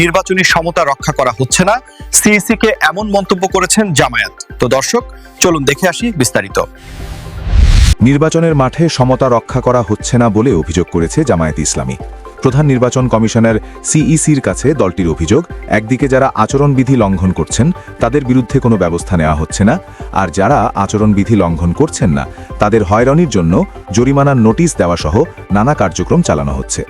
নির্বাচনী সমতা রক্ষা করা হচ্ছে না। সিইসি কে এমন মন্তব্য করেছেন জামায়াত। তো দর্শক, চলুন দেখে আসি বিস্তারিত। নির্বাচনের মাঠে সমতা রক্ষা করা হচ্ছে না বলে অভিযোগ করেছে জামায়াত ইসলামী। প্রধান নির্বাচন কমিশনার সিইসির কাছে দলটির অভিযোগ, একদিকে যারা আচরণবিধি লঙ্ঘন করছেন, তাদের বিরুদ্ধে কোনো ব্যবস্থা নেওয়া হচ্ছে না। আর যারা আচরণবিধি লঙ্ঘন করছেন না, তাদের হয়রানির জন্য জরিমানার নোটিশ দেওয়া সহ নানা কার্যক্রম চালানো হচ্ছে।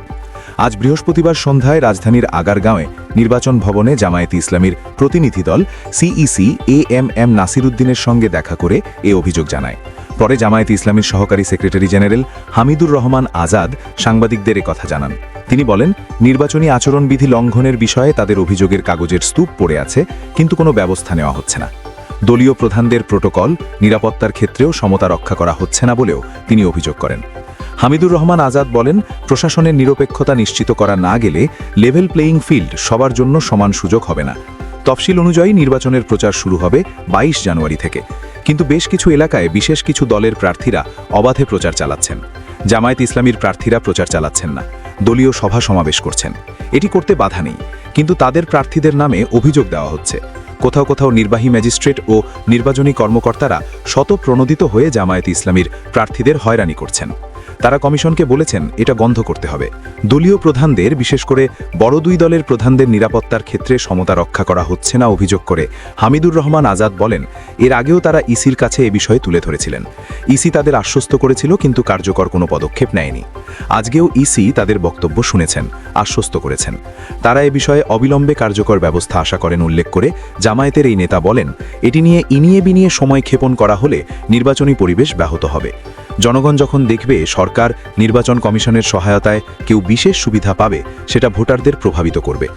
আজ বৃহস্পতিবার সন্ধ্যায় রাজধানীর আগারগাঁওয়ে নির্বাচন ভবনে জামায়াত ইসলামীর প্রতিনিধি দল সিইসি এ এম এম নাসিরুদ্দিনের সঙ্গে দেখা করে এ অভিযোগ জানায়। পরে জামায়াত ইসলামীর সহকারী সেক্রেটারি জেনারেল হামিদুর রহমান আজাদ সাংবাদিকদের কথা জানান। তিনি বলেন, নির্বাচনী আচরণবিধি লঙ্ঘনের বিষয়ে তাদের অভিযোগের কাগজের স্তূপ পড়ে আছে, কিন্তু কোনো ব্যবস্থা নেওয়া হচ্ছে না। দলীয় প্রধানদের প্রোটোকল নিরাপত্তার ক্ষেত্রেও সমতা রক্ষা করা হচ্ছে না বলেও তিনি অভিযোগ করেন। হামিদুর রহমান আজাদ বলেন, প্রশাসনের নিরপেক্ষতা নিশ্চিত করা না গেলে লেভেল প্লেয়িং ফিল্ড সবার জন্য সমান সুযোগ হবে না। তফসিল অনুযায়ী নির্বাচনের প্রচার শুরু হবে ২২ জানুয়ারি থেকে। কিন্তু বেশ কিছু এলাকায় বিশেষ কিছু দলের প্রার্থীরা অবাধে প্রচার চালাচ্ছেন। জামায়াত ইসলামীর প্রার্থীরা প্রচার চালাচ্ছেন না। দলীয় সভা সমাবেশ করছেন। এটি করতে বাধা নেই। কিন্তু তাদের প্রার্থীদের নামে অভিযোগ দেওয়া হচ্ছে। কোথাও কোথাও নির্বাহী ম্যাজিস্ট্রেট ও নির্বাচনী কর্মকর্তারা শতপ্রণোদিত হয়ে জামায়াত ইসলামীর প্রার্থীদের হয়রানি করছেন। তারা কমিশনকে বলেছেন এটা বন্ধ করতে হবে। দলীয় প্রধানদের, বিশেষ করে বড় দুই দলের প্রধানদের নিরাপত্তার ক্ষেত্রে সমতা রক্ষা করা হচ্ছে না অভিযোগ করে। হামিদুর রহমান আজাদ বলেন, এর আগেও তারা ইসির কাছে এ বিষয়ে তুলে ধরেছিলেন। ইসি তাদের আশ্বস্ত করেছিল, কিন্তু কার্যকর কোনো পদক্ষেপ নেয়নি। আজকেও ইসি তাদের বক্তব্য শুনেছেন, আশ্বস্ত করেছেন। তারা এ বিষয়ে অবিলম্বে কার্যকর ব্যবস্থা আশা করেন উল্লেখ করে জামায়াতের এই নেতা বলেন, এটি নিয়ে ইনিয়ে বিনিয়ে সময় ক্ষেপণ করা হলে নির্বাচনী পরিবেশ ব্যাহত হবে। জনগণ যখন দেখবে সরকার, নির্বাচন কমিশনের সহায়তায় কেউ বিশেষ সুবিধা পাবে, সেটা ভোটারদের প্রভাবিত করবে।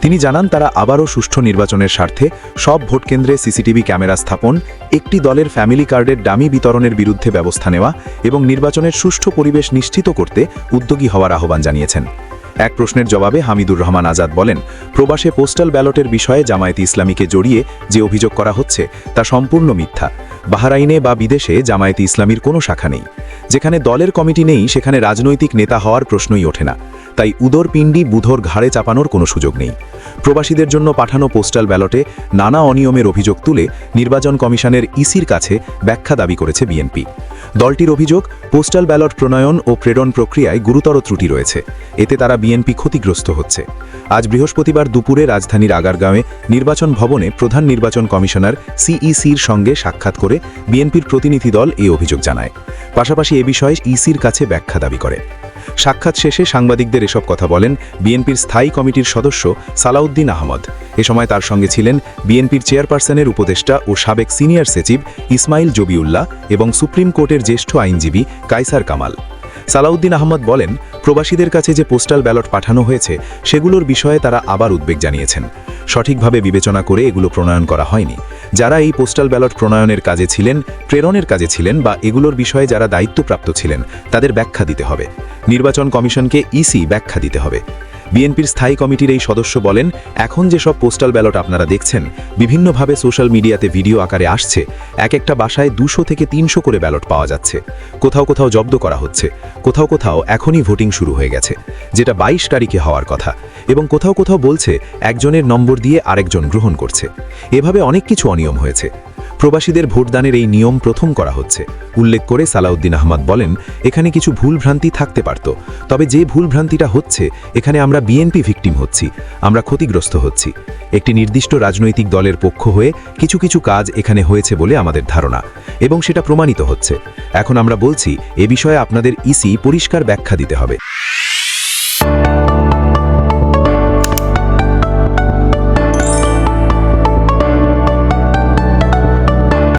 তিনি জানান তারা আবারও সুষ্ঠু নির্বাচনের স্বার্থে সব ভোটকেন্দ্রে সিসিটিভি ক্যামেরা স্থাপন, একটি দলের ফ্যামিলি কার্ডের ডামি বিতরণের বিরুদ্ধে ব্যবস্থা নেওয়া এবং নির্বাচনের সুষ্ঠু পরিবেশ নিশ্চিত করতে উদ্যোগী হওয়ার আহ্বান জানিয়েছেন। এক প্রশ্নের জবাবে হামিদুর রহমান আজাদ বলেন, প্রবাসে পোস্টাল ব্যালটের বিষয়ে জামায়াত ইসলামীকে জড়িয়ে যে অভিযোগ করা হচ্ছে, তা সম্পূর্ণ মিথ্যা। বাহারাইনে বা বিদেশে জামায়াতে ইসলামীর কোনো শাখা নেই। যেখানে দলের কমিটি নেই, সেখানে রাজনৈতিক নেতা হওয়ার প্রশ্নই ওঠে না। তাই উদর পিণ্ডি বুধর ঘাড়ে চাপানোর কোনো সুযোগ নেই। প্রবাসীদের জন্য পাঠানো পোস্টাল ব্যালটে নানা অনিয়মের অভিযোগ তুলে নির্বাচন কমিশনের ইসির কাছে ব্যাখ্যা দাবি করেছে বিএনপি। দলটির অভিযোগ, পোস্টাল ব্যালট প্রণয়ন ও প্রেরণ প্রক্রিয়ায় গুরুতর ত্রুটি রয়েছে। এতে তারা বিএনপি ক্ষতিগ্রস্ত হচ্ছে। আজ বৃহস্পতিবার দুপুরে রাজধানীর আগারগাঁওয়ে নির্বাচন ভবনে প্রধান নির্বাচন কমিশনার সিইসির সঙ্গে সাক্ষাৎ করে বিএনপির প্রতিনিধি দল এই অভিযোগ জানায়। পাশাপাশি এ বিষয়ে ইসির কাছে ব্যাখ্যা দাবি করে। সাক্ষাৎ শেষে সাংবাদিকদের এসব কথা বলেন বিএনপির স্থায়ী কমিটির সদস্য সালাউদ্দিন আহমদ। এ সময় তার সঙ্গে ছিলেন বিএনপির চেয়ারপারসনের উপদেষ্টা ও সাবেক সিনিয়র সচিব ইসমাইল জবিউল্লাহ এবং সুপ্রিম কোর্টের জ্যেষ্ঠ আইনজীবী কাইসার কামাল। সালাউদ্দিন আহমদ বলেন, প্রবাসীদের কাছে যে পোস্টাল ব্যালট পাঠানো হয়েছে, সেগুলোর বিষয়ে তারা আবার উদ্বেগ জানিয়েছেন। সঠিকভাবে বিবেচনা করে এগুলো প্রণয়ন করা হয়নি। যারা এই পোস্টাল ব্যালট প্রণয়নের কাজে ছিলেন, প্রেরণের কাজে ছিলেন বা এগুলোর বিষয়ে যারা দায়িত্বপ্রাপ্ত ছিলেন, তাদের ব্যাখ্যা দিতে হবে। নির্বাচন কমিশনকে ইসি ব্যাখ্যা দিতে হবে। বিএনপির স্থায়ী কমিটির এই সদস্য বলেন, এখন যেসব পোস্টাল ব্যালট আপনারা দেখছেন, বিভিন্নভাবে সোশ্যাল মিডিয়াতে ভিডিও আকারে আসছে, এক একটা বাসায় দুশো থেকে তিনশো করে ব্যালট পাওয়া যাচ্ছে। কোথাও কোথাও জব্দ করা হচ্ছে, কোথাও কোথাও এখনই ভোটিং শুরু হয়ে গেছে, যেটা বাইশ তারিখে হওয়ার কথা, এবং কোথাও কোথাও বলছে, একজনের নম্বর দিয়ে আরেকজন গ্রহণ করছে। এভাবে অনেক কিছু অনিয়ম হয়েছে। প্রবাসীদের ভোটদানের এই নিয়ম প্রথম করা হচ্ছে। উল্লেখ করে সালাউদ্দিন আহমদ বলেন, এখানে কিছু ভুলভ্রান্তি থাকতে পারত। তবে যে ভুলভ্রান্তিটা হচ্ছে, এখানে আমরা বিএনপি ভিকটিম হচ্ছি, আমরা ক্ষতিগ্রস্ত হচ্ছি। একটি নির্দিষ্ট রাজনৈতিক দলের পক্ষ হয়ে কিছু কিছু কাজ এখানে হয়েছে বলে আমাদের ধারণা, এবং সেটা প্রমাণিত হচ্ছে। এখন আমরা বলছি, এ বিষয়ে আপনাদের ইসি পরিষ্কার ব্যাখ্যা দিতে হবে।